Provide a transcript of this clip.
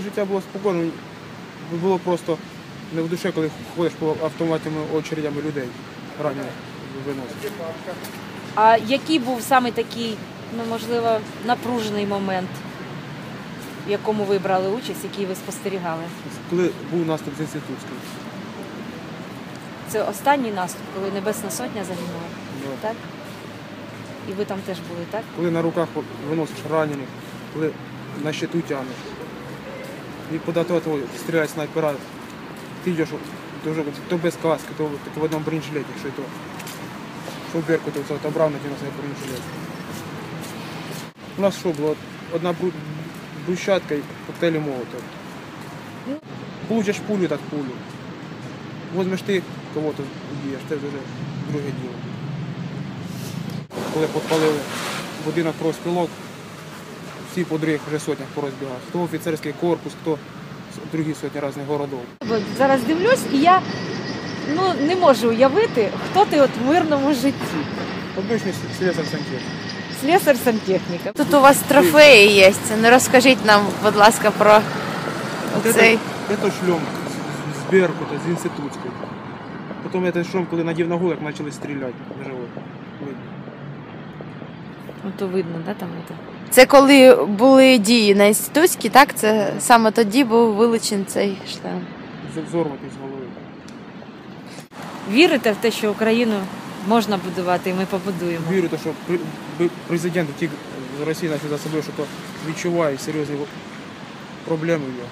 життя було спокійно. Було просто не в душі, коли ходиш по автоматними очередями людей ранених виносить. А який був саме такий, ну можливо, напружений момент, в якому ви брали участь, який ви спостерігали? Коли був наступ з інститутський. Це останній наступ, коли Небесна Сотня загинула, Ну, так? І ви там теж були, так? Коли на руках виносиш ранених, коли на щиту тягнеш. І куди то того стріляють снайпера, ти йдеш дуже, то без каски, то так в одному бронежилеті, що й то. Що Беркут оце от обрав на на себе бронежилет. У нас що було? Одна бру- брусчатка і коктейлі молотов. Получиш пулю, так пулю. Возьмеш ти кого-то уб'єш, це вже друге діло. Коли підпалили будинок профспілок, всі по других вже сотнях порозбігали. Хто офіцерський корпус, хто з другі сотні різних городів. Бо Зараз дивлюсь, і я ну, не можу уявити, хто ти от в мирному житті. Обичний слесар сантехнік. Слесар сантехніка. Тут у вас трофеї є. Ну розкажіть нам, будь ласка, про цей. Це шльом з- з Беркута, з інститутської. Потім цей шльом, коли надів на гулик, почали стріляти на живот. Видно. Ну, то видно, да, там це? Це коли були дії на інститутській, так? Це саме тоді був вилучений цей шлем. Зорвати з голови. Вірите в те, що Україну можна будувати, і ми побудуємо? Вірю, то, що при- президент втік з Росії наче за собою, що то відчуває серйозні проблеми. є.